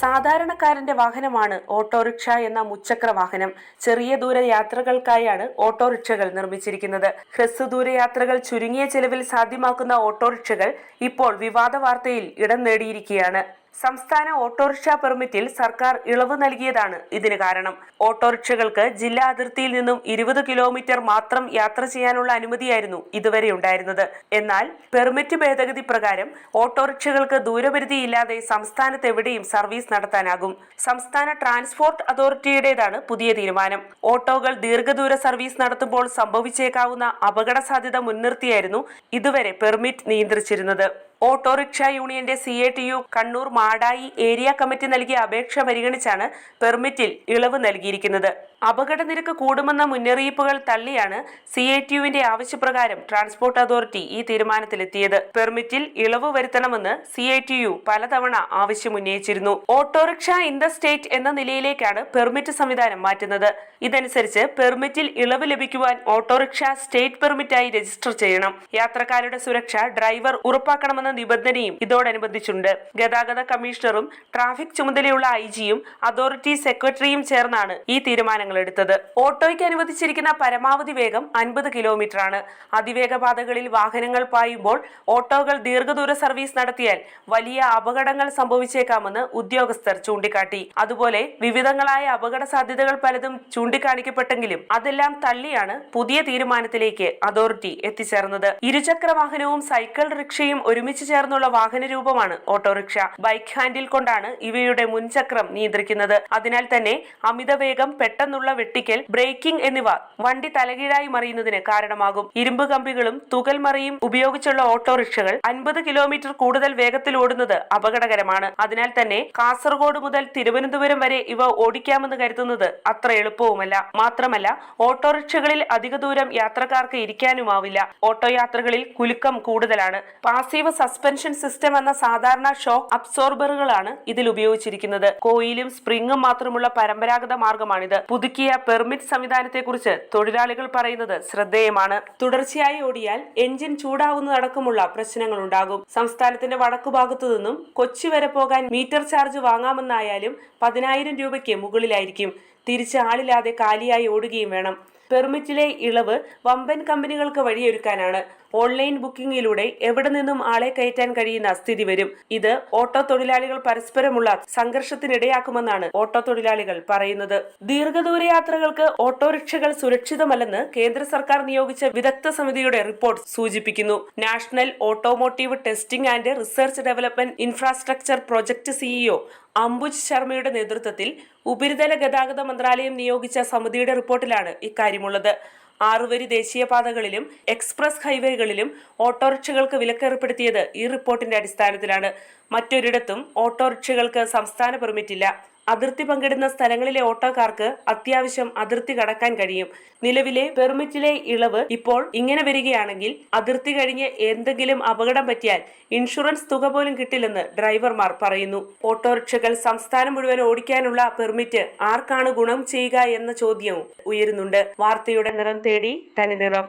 സാധാരണക്കാരന്റെ വാഹനമാണ് ഓട്ടോറിക്ഷ എന്ന മുച്ചക്ര വാഹനം. ചെറിയ ദൂര യാത്രകൾക്കായാണ് ഓട്ടോറിക്ഷകൾ നിർമ്മിച്ചിരിക്കുന്നത്. ഹ്രസ്വദൂര യാത്രകൾ ചുരുങ്ങിയ ചെലവിൽ സാധ്യമാക്കുന്ന ഓട്ടോറിക്ഷകൾ ഇപ്പോൾ വിവാദ വാർത്തയിൽ ഇടം നേടിയിരിക്കുകയാണ്. സംസ്ഥാന ഓട്ടോറിക്ഷ പെർമിറ്റിൽ സർക്കാർ ഇളവ് നൽകിയതാണ് ഇതിന് കാരണം. ഓട്ടോറിക്ഷകൾക്ക് ജില്ലാ അതിർത്തിയിൽ നിന്നും ഇരുപത് കിലോമീറ്റർ മാത്രം യാത്ര ചെയ്യാനുള്ള അനുമതിയായിരുന്നു ഇതുവരെ ഉണ്ടായിരുന്നത്. എന്നാൽ പെർമിറ്റ് ഭേദഗതി പ്രകാരം ഓട്ടോറിക്ഷകൾക്ക് ദൂരപരിധിയില്ലാതെ സംസ്ഥാനത്ത് എവിടെയും സർവീസ് നടത്താനാകും. സംസ്ഥാന ട്രാൻസ്പോർട്ട് അതോറിറ്റിയുടേതാണ് പുതിയ തീരുമാനം. ഓട്ടോകൾ ദീർഘദൂര സർവീസ് നടത്തുമ്പോൾ സംഭവിച്ചേക്കാവുന്ന അപകട സാധ്യത മുൻനിർത്തിയായിരുന്നു ഇതുവരെ പെർമിറ്റ് നിയന്ത്രിച്ചിരുന്നത്. ഓട്ടോറിക്ഷ യൂണിയന്റെ C A T U Kannur Madayi area committee നൽകിയ അപേക്ഷ പരിഗണിച്ചാണ് പെർമിറ്റിൽ ഇളവ് നൽകിയിരിക്കുന്നത്. അപകട നിരക്ക് കൂടുമെന്ന മുന്നറിയിപ്പുകൾ തള്ളിയാണ് സി ഐ ടി യുവിന്റെ ആവശ്യപ്രകാരം ട്രാൻസ്പോർട്ട് അതോറിറ്റി ഈ തീരുമാനത്തിലെത്തിയത്. പെർമിറ്റിൽ ഇളവ് വരുത്തണമെന്ന് സി ഐ ടി യു പലതവണ ആവശ്യമുന്നയിച്ചിരുന്നു. ഓട്ടോറിക്ഷ സ്റ്റേറ്റ് എന്ന നിലയിലേക്കാണ് പെർമിറ്റ് സംവിധാനം മാറ്റുന്നത്. ഇതനുസരിച്ച് പെർമിറ്റിൽ ഇളവ് ലഭിക്കുവാൻ ഓട്ടോറിക്ഷ സ്റ്റേറ്റ് പെർമിറ്റായി രജിസ്റ്റർ ചെയ്യണം. യാത്രക്കാരുടെ സുരക്ഷ ഡ്രൈവർ ഉറപ്പാക്കണമെന്ന നിബന്ധനയും ഇതോടനുബന്ധിച്ചുണ്ട്. ഗതാഗത കമ്മീഷണറും ട്രാഫിക് ചുമതലയുള്ള ഐ ജിയും അതോറിറ്റി സെക്രട്ടറിയും ചേർന്നാണ് ഈ തീരുമാനങ്ങൾ എടുത്തത് ഓട്ടോയ്ക്ക് അനുവദിച്ചിരിക്കുന്ന പരമാവധി വേഗം അൻപത് കിലോമീറ്റർ ആണ് അതിവേഗ പാതകളിൽ വാഹനങ്ങൾ പായുമ്പോൾ ഓട്ടോകൾ ദീർഘദൂര സർവീസ് നടത്തിയാൽ വലിയ അപകടങ്ങൾ സംഭവിച്ചേക്കാമെന്ന് ഉദ്യോഗസ്ഥർ ചൂണ്ടിക്കാട്ടി. അതുപോലെ വിവിധങ്ങളായ അപകട സാധ്യതകൾ പലതും ചൂണ്ടിക്കാണിക്കപ്പെട്ടെങ്കിലും അതെല്ലാം തള്ളിയാണ് പുതിയ തീരുമാനത്തിലേക്ക് അതോറിറ്റി എത്തിച്ചേർന്നത്. ഇരുചക്ര വാഹനവും സൈക്കിൾ റിക്ഷയും ഒരുമിച്ച് ചേർന്നുള്ള വാഹന രൂപമാണ് ഓട്ടോറിക്ഷ. ബൈക്ക് ഹാൻഡിൽ കൊണ്ടാണ് ഇവയുടെ മുൻചക്രം നിയന്ത്രിക്കുന്നത്. അതിനാൽ തന്നെ അമിതവേഗം പെട്ടെന്നുള്ള വെട്ടിക്കൽ ബ്രേക്കിംഗ് എന്നിവ വണ്ടി തലകീഴായി മറിയുന്നതിന് കാരണമാകും. ഇരുമ്പ് കമ്പികളും തുകൽ മറിയും ഉപയോഗിച്ചുള്ള ഓട്ടോറിക്ഷകൾ അൻപത് കിലോമീറ്റർ കൂടുതൽ വേഗത്തിൽ ഓടുന്നത് അപകടകരമാണ്. അതിനാൽ തന്നെ കാസർഗോഡ് മുതൽ തിരുവനന്തപുരം വരെ ഇവ ഓടിക്കാമെന്ന് കരുതുന്നത് അത്ര എളുപ്പവുമല്ല. മാത്രമല്ല ഓട്ടോറിക്ഷകളിൽ അധിക ദൂരം യാത്രക്കാർക്ക് ഇരിക്കാനുമാവില്ല. ഓട്ടോ യാത്രകളിൽ കുലുക്കം കൂടുതലാണ്. പാസീവ് സസ്പെൻഷൻ സിസ്റ്റം എന്ന സാധാരണ ഷോക്ക് അബ്സോർബറുകളാണ് ഇതിൽ ഉപയോഗിച്ചിരിക്കുന്നത്. കോയിലും സ്പ്രിങ്ങും മാത്രമുള്ള പരമ്പരാഗത മാർഗമാണിത്. പുതുക്കിയ പെർമിറ്റ് സംവിധാനത്തെക്കുറിച്ച് തൊഴിലാളികൾ പറയുന്നത് ശ്രദ്ധേയമാണ്. തുടർച്ചയായി ഓടിയാൽ എഞ്ചിൻ ചൂടാവുന്നതടക്കമുള്ള പ്രശ്നങ്ങൾ ഉണ്ടാകും സംസ്ഥാനത്തിന്റെ വടക്കുഭാഗത്തു നിന്നും കൊച്ചി വരെ പോകാൻ മീറ്റർ ചാർജ് വാങ്ങാമെന്നായാലും പതിനായിരം രൂപയ്ക്ക് മുകളിലായിരിക്കും. തിരിച്ച് ആളില്ലാതെ കാലിയായി ഓടുകയും വേണം. പെർമിറ്റിലെ ഇളവ് വമ്പൻ കമ്പനികൾക്ക് വഴിയൊരുക്കാനാണ്. ഓൺലൈൻ ബുക്കിംഗിലൂടെ എവിടെ നിന്നും ആളെ കയറ്റാൻ കഴിയുന്ന സ്ഥിതി വരും. ഇത് ഓട്ടോ തൊഴിലാളികൾ പരസ്പരമുള്ള സംഘർഷത്തിനിടയാക്കുമെന്നാണ് ഓട്ടോ തൊഴിലാളികൾ പറയുന്നത്. ദീർഘദൂര യാത്രകൾക്ക് ഓട്ടോറിക്ഷകൾ സുരക്ഷിതമല്ലെന്ന് കേന്ദ്ര സർക്കാർ നിയോഗിച്ച വിദഗ്ധ സമിതിയുടെ റിപ്പോർട്ട് സൂചിപ്പിക്കുന്നു. National automotive testing and research development infrastructure project CEO Ambuj ശർമ്മയുടെ നേതൃത്വത്തിൽ ഉപരിതല ഗതാഗത മന്ത്രാലയം നിയോഗിച്ച സമിതിയുടെ റിപ്പോർട്ടിലാണ് ഇക്കാര്യമുള്ളത്. ആറുവരി ദേശീയപാതകളിലും എക്സ്പ്രസ് ഹൈവേകളിലും ഓട്ടോറിക്ഷകൾക്ക് വിലക്കേർപ്പെടുത്തിയത് ഈ റിപ്പോർട്ടിന്റെ അടിസ്ഥാനത്തിലാണ്. മറ്റൊരിടത്തും ഓട്ടോറിക്ഷകൾക്ക് സംസ്ഥാന പെർമിറ്റില്ല. അതിർത്തി പങ്കിടുന്ന സ്ഥലങ്ങളിലെ ഓട്ടോക്കാർക്ക് അത്യാവശ്യം അതിർത്തി കടക്കാൻ കഴിയും. നിലവിലെ പെർമിറ്റിലെ ഇളവ് ഇപ്പോൾ ഇങ്ങനെ വരികയാണെങ്കിൽ അതിർത്തി കഴിഞ്ഞ് എന്തെങ്കിലും അപകടം പറ്റിയാൽ ഇൻഷുറൻസ് തുക പോലും കിട്ടില്ലെന്ന് ഡ്രൈവർമാർ പറയുന്നു. ഓട്ടോറിക്ഷകൾ സംസ്ഥാനം മുഴുവൻ ഓടിക്കാനുള്ള പെർമിറ്റ് ആർക്കാണ് ഗുണം ചെയ്യുക എന്ന ചോദ്യവും ഉയരുന്നുണ്ട്. വാർത്തയുടെ നിറം തേടി തനി നിറം.